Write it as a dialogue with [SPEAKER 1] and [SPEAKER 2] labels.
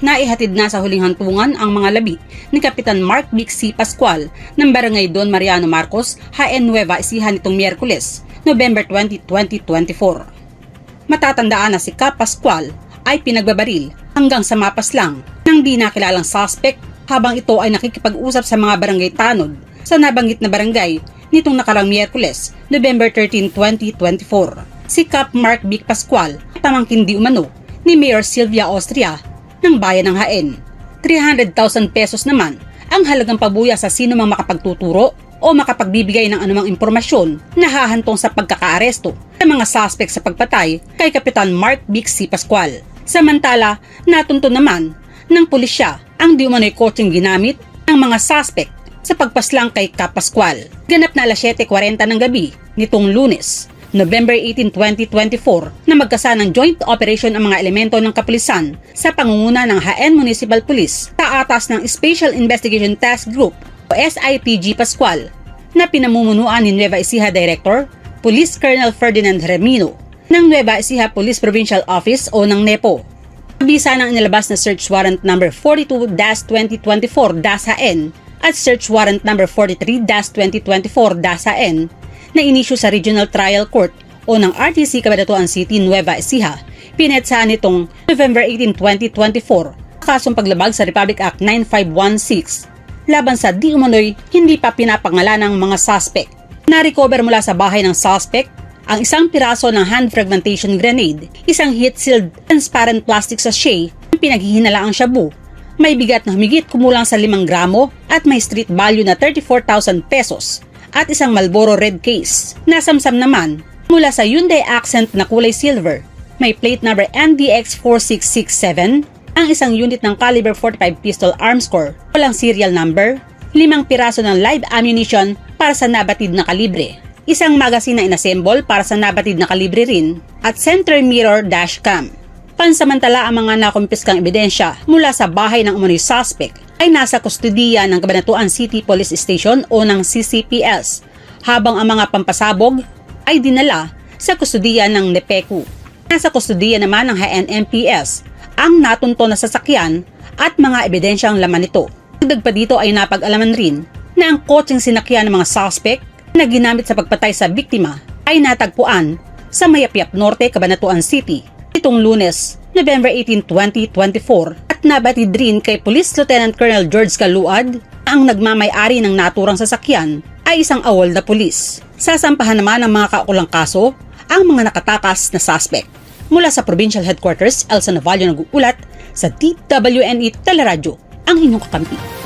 [SPEAKER 1] naihatid na sa huling hantungan ang mga labi ni Kapitan Mark Bixi Pascual ng Barangay Don Mariano Marcos, HN Nueva Ecija nitong Miyerkules, November 20, 2024. Matatandaan na si Kap Pascual ay pinagbabaril hanggang sa mapas lang ng di nakilalang suspect habang ito ay nakikipag-usap sa mga barangay tanod sa nabanggit na barangay nitong nakarang Miyerkules, November 13, 2024. Si Kap Mark Bic Pascual pamangkin di umano ni Mayor Sylvia Austria ng bayan ng Haen. 300,000 pesos naman ang halagang pabuya sa sino mang makapagtuturo o makapagbibigay ng anumang impormasyon na hahantong sa pagkakaaresto ng mga suspect sa pagpatay kay Kapitan Mark Bixi Pascual. Samantala, natunto naman ng pulisya ang di umano'y kotseng ginamit ng mga suspect sa pagpaslang kay Kap Pascual. Ganap na alas 7.40 ng gabi nitong lunes, November 18, 2024 na magkasa ng joint operation ang mga elemento ng kapulisan sa pangunguna ng HN Municipal Police taatas ng Special Investigation Task Group o SITG Pascual na pinamumunuan ni Nueva Ecija Director Police Colonel Ferdinand Remino ng Nueva Ecija Police Provincial Office o ng NEPO. Bisa ng inilabas na search warrant number 42-2024-HN at search warrant number 43-2024-HN na inisyu sa Regional Trial Court o ng RTC Cabanatuan City, Nueva Ecija. Pinetsaan nitong November 18, 2024 kasong paglabag sa Republic Act 9516 laban sa di umano'y hindi pa pinapangalan ng mga suspect. Na-recover mula sa bahay ng suspect ang isang piraso ng hand fragmentation grenade, isang heat-sealed transparent plastic sachet na pinaghihinalaang shabu, may bigat na humigit kumulang sa 5 gramo at may street value na 34,000 pesos at isang Marlboro Red case. Nasamsam naman mula sa Hyundai Accent na kulay silver. May plate number NDX4667, ang isang unit ng caliber 45 pistol arms core, walang serial number, limang piraso ng live ammunition para sa nabatid na kalibre, isang magazine na inassemble para sa nabatid na kalibre rin, at center mirror dash cam. Pansamantala ang mga nakumpiskang ebidensya mula sa bahay ng umano'y suspect ay nasa kustudiya ng Cabanatuan City Police Station o ng CCPS, habang ang mga pampasabog ay dinala sa kustudiya ng NEPECU. Nasa kustudiya naman ng HNMPS ang natunto na sasakyan at mga ebidensyang laman nito. Dagdag pa dito ay napag-alaman rin na ang kotseng sinakyan ng mga suspect na ginamit sa pagpatay sa biktima ay natagpuan sa Mayapyap Norte, Cabanatuan City itong lunes, November 18, 2024 at nabatid rin kay Police Lieutenant Colonel George Caluad ang nagmamay-ari ng naturang sasakyan ay isang awol na pulis. Sasampahan naman ng mga kaukulang kaso ang mga nakatakas na suspect. Mula sa Provincial Headquarters, Elsa Navallo nag-uulat sa DWNE Teleradyo, ang inyong kakampi.